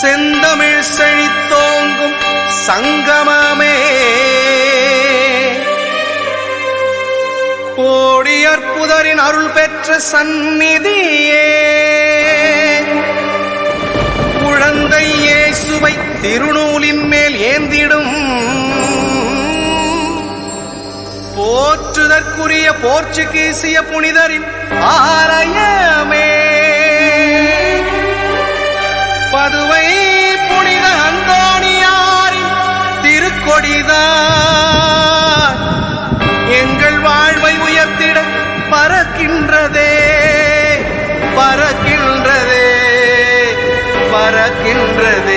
செந்தமிழ் செழித்தோங்கும் சங்கமமே. கோடி அற்புதரின் அருள் பெற்ற சந்நிதியே. குழந்தை இயேசுவை திருநூலின் மேல் ஏந்திடும் போற்றுதற்குரிய போர்ச்சுகீசிய புனிதரின் ஆலயமே. பதுவை புனித அந்தோணியாரின் திருக்கொடிதான் எங்கள் வாழ்வை உயர்த்திட பறக்கின்றதே பறக்கின்றதே பறக்கின்றதே.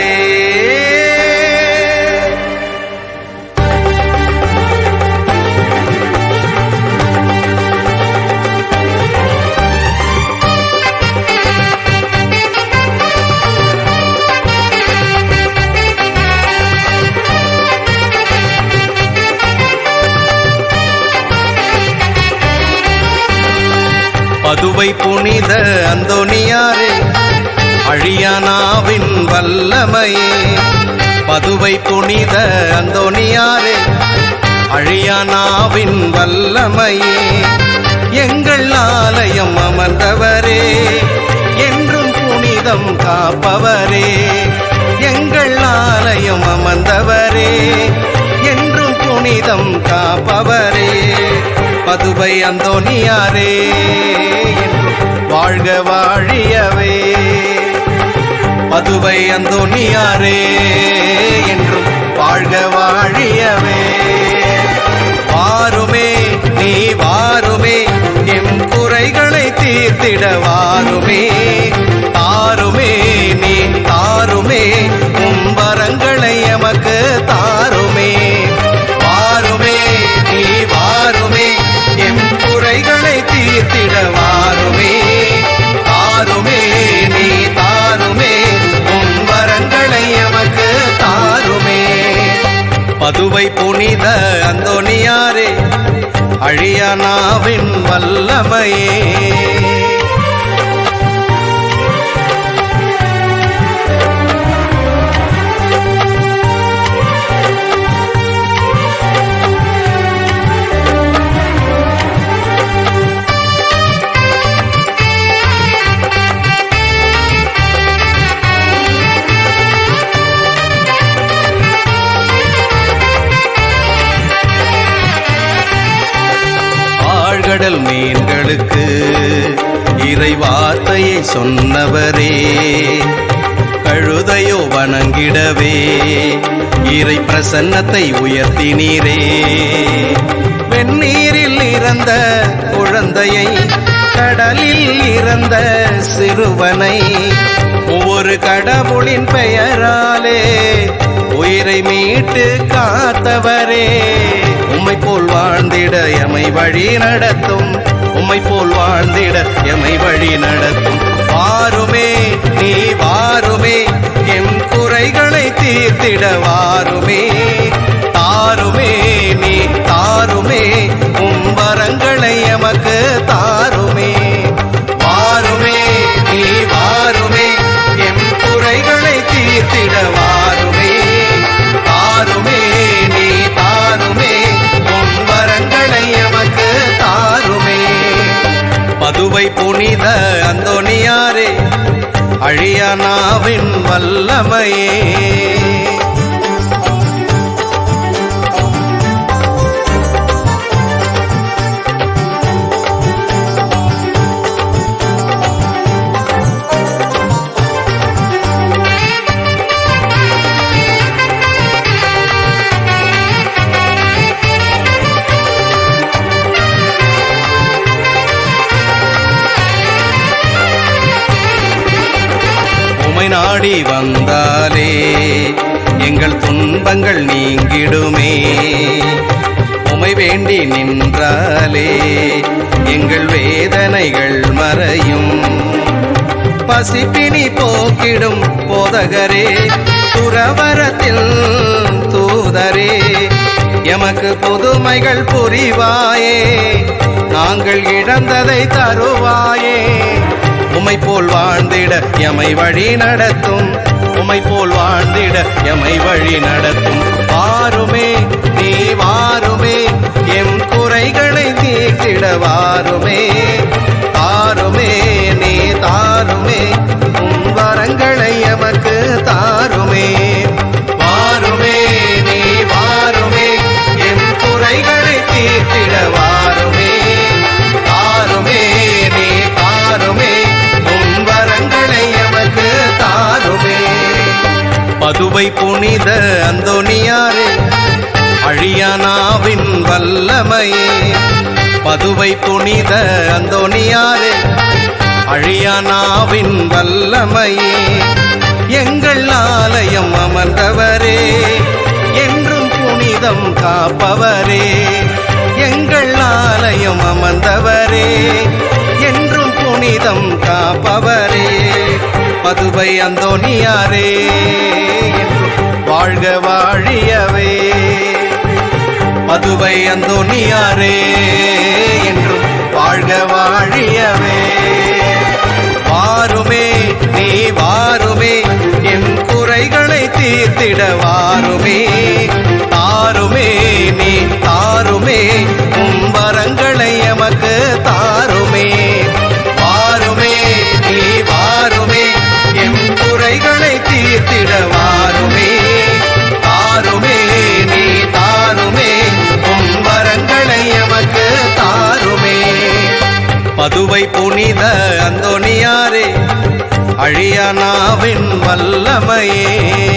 பதுவை புனித அந்தோனியாரே அழியானாவின் வல்லமையே. பதுவை புனித அந்தோனியாரே அழியானாவின் வல்லமையே. எங்கள் ஆலயம் அமர்ந்தவரே என்றும் புனிதம் காப்பவரே. எங்கள் ஆலயம் அமர்ந்தவரே என்றும் புனிதம் காப்பவர். பதுவை அந்தோனியாரே வாழ்க வாழியவே. பதுவை அந்தோனியாரே என்றும் வாழ்க வாழியவே. வாருமே நீ வாருமே எம் குறைகளை தீர்த்திட வாருமே. பதுவை புனித அந்தோனியாரே அழியனாவின் வல்லமையே. மக்களுக்கு இறை வார்த்தையை சொன்னவரே. கழுதையோ வணங்கிடவே இறை பிரசன்னத்தை உயர்த்தினீரே. வெந்நீரில் இறந்த குழந்தையை கடலில் இறந்த சிறுவனை ஒவ்வொரு கடவுளின் பெயராலே உயிரை மீட்டு காத்தவரே. உம்மை போல் வாழ்ந்திட எமை வழி நடத்தும் உம்மை போல் வாழ்ந்திட எமை வழி நடத்தும். வாருமே நீ வாருமே என் குறைகளை தீர்த்திட வாருமே. அழியனாவின் வல்லமையே. உமை நாடி வந்தாலே எங்கள் துன்பங்கள் நீங்கிடுமே. உமை வேண்டி நின்றாலே எங்கள் வேதனைகள் மறையும். பசிப்பினி போக்கிடும் போதகரே துறவரத்தில் தூதரே எமக்கு புதுமைகள் புரிவாயே நாங்கள் நாங்கள் இழந்ததை தருவாயே. உமை போல் வாழ்ந்திட எமை வழி நடத்தும். உமை போல் வாழ்ந்திட எமை வழி நடத்தும். வாருமே நீ வாருமே எம் குறைகளை தீர்த்திடவா பதுவை புனித அந்தோனியாரே அழியானாவின் வல்லமையே. பதுவை புனித அந்தோனியாரே அழியானாவின் வல்லமையே. எங்கள் ஆலயம் அமர்ந்தவரே என்றும் புனிதம் காப்பவரே. எங்கள் ஆலயம் அமர்ந்தவரே என்றும் புனிதம் காப்பவரே. பதுவை அந்தோனியாரே வாழ்க வாழியவே. மதுவை அந்தோனியாரே என்றும் வாழ்க வாழியவே. வாருமே நீ வாருமே என் குறைகளை தீர்த்திடவா. புனித அந்தோனியாரே அழியனாவின் வல்லமையே.